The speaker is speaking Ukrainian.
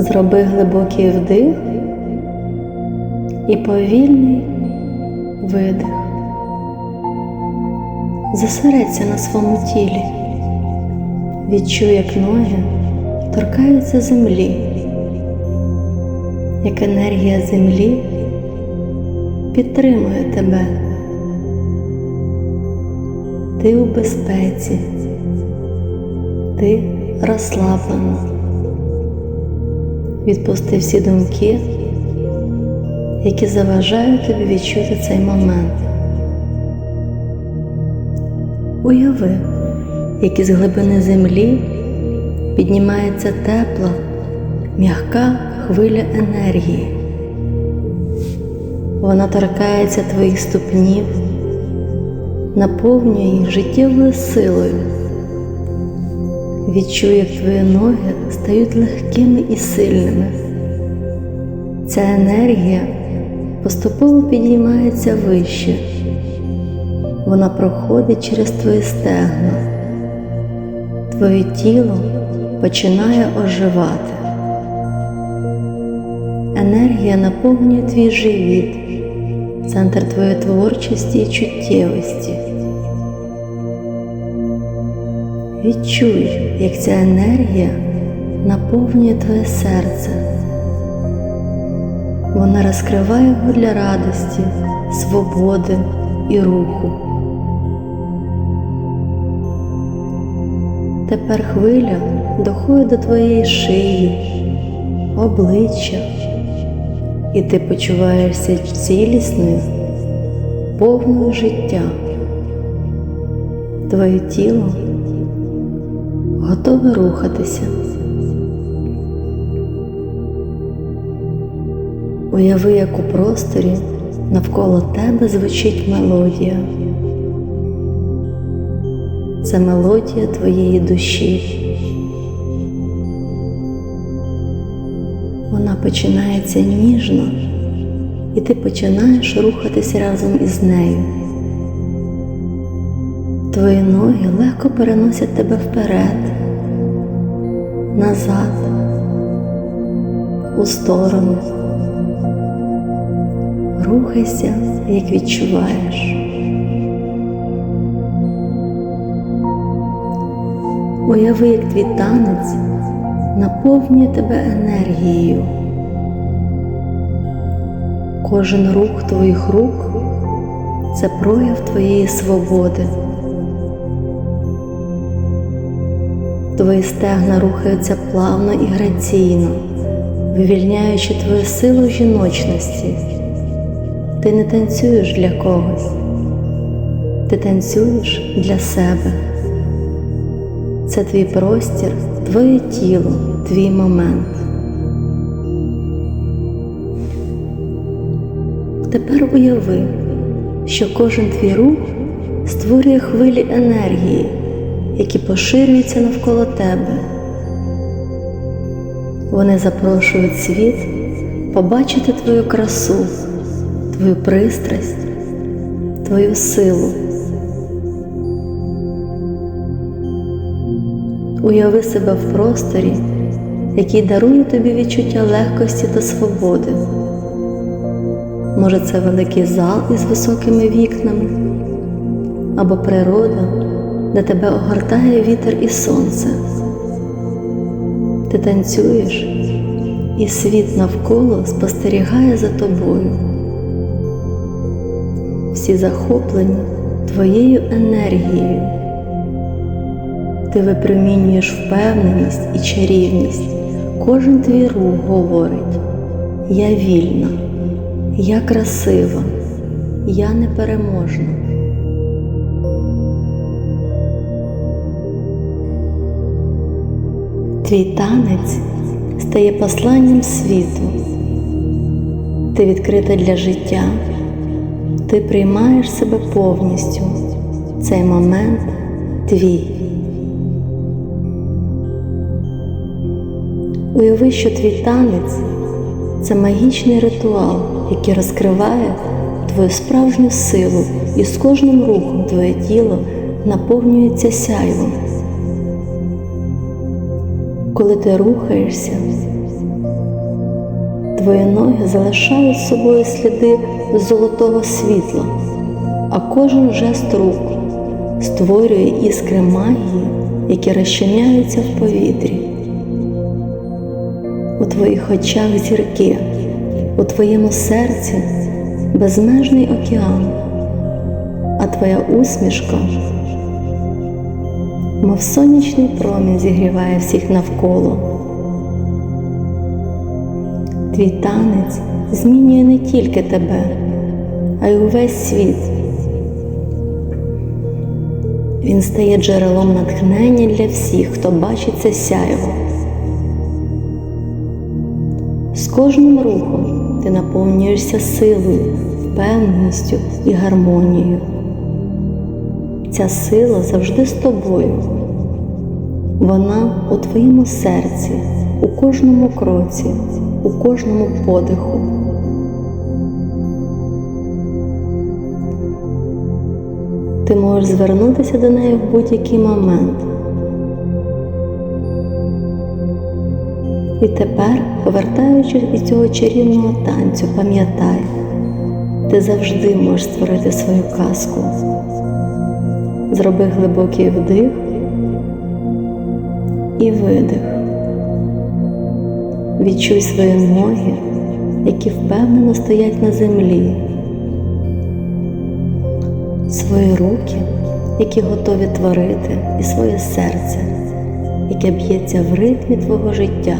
Зроби глибокий вдих і повільний видих. Зосередься на своєму тілі. Відчуй, як ноги торкаються землі, як енергія землі підтримує тебе. Ти у безпеці, ти розслаблена. Відпусти всі думки, які заважають тобі відчути цей момент. Уяви, як із глибини землі піднімається тепла, м'яка хвиля енергії. Вона торкається твоїх ступнів, наповнює їх життєвою силою. Відчуй, як твої ноги стають легкими і сильними. Ця енергія поступово підіймається вище. Вона проходить через твої стегна. Твоє тіло починає оживати. Енергія наповнює твій живіт, центр твоєї творчості і чуттєвості. Відчуй, як ця енергія наповнює твоє серце. Вона розкриває його для радості, свободи і руху. Тепер хвиля доходить до твоєї шиї, обличчя, і ти почуваєшся цілісною, повною життя. Твоє тіло готове рухатися. Уяви, як у просторі навколо тебе звучить мелодія. Це мелодія твоєї душі. Вона починається ніжно, і ти починаєш рухатися разом із нею. Твої ноги легко переносять тебе вперед, назад, у сторону. Рухайся, як відчуваєш. Уяви, як твій танець наповнює тебе енергією. Кожен рух твоїх рук це прояв твоєї свободи. Твої стегна рухаються плавно і граційно, вивільняючи твою силу жіночності. Ти не танцюєш для когось, ти танцюєш для себе. Це твій простір, твоє тіло, твій момент. Тепер уяви, що кожен твій рух створює хвилі енергії, які поширюються навколо тебе. Вони запрошують світ побачити твою красу, твою пристрасть, твою силу. Уяви себе в просторі, який дарує тобі відчуття легкості та свободи. Може, це великий зал із високими вікнами, або природа, де тебе огортає вітер і сонце. Ти танцюєш, і світ навколо спостерігає за тобою. Всі захоплені твоєю енергією. Ти випромінюєш впевненість і чарівність. Кожен твій рух говорить: Я вільна, я красива, я непереможна. Твій танець стає посланням світу. Ти відкрита для життя, ти приймаєш себе повністю. Цей момент твій. Уяви, що твій танець це магічний ритуал, який розкриває твою справжню силу, і з кожним рухом твоє тіло наповнюється сяйвом. Коли ти рухаєшся, Твої ноги залишають собою сліди золотого світла, а кожен жест рук створює іскри магії, які розчиняються в повітрі. У твоїх очах зірки, у твоєму серці безмежний океан, а твоя усмішка, мов сонячний промінь зігріває всіх навколо. Твій танець змінює не тільки тебе, а й увесь світ. Він стає джерелом натхнення для всіх, хто бачить це сяйво. З кожним рухом ти наповнюєшся силою, впевненістю і гармонією. Ця сила завжди з тобою. Вона у твоєму серці, у кожному кроці, у кожному подиху. Ти можеш звернутися до неї в будь-який момент. І тепер, повертаючись із цього чарівного танцю, пам'ятай, ти завжди можеш створити свою казку. Зроби глибокий вдих і видих. Відчуй свої ноги, які впевнено стоять на землі, свої руки, які готові творити, і своє серце, яке б'ється в ритмі твого життя.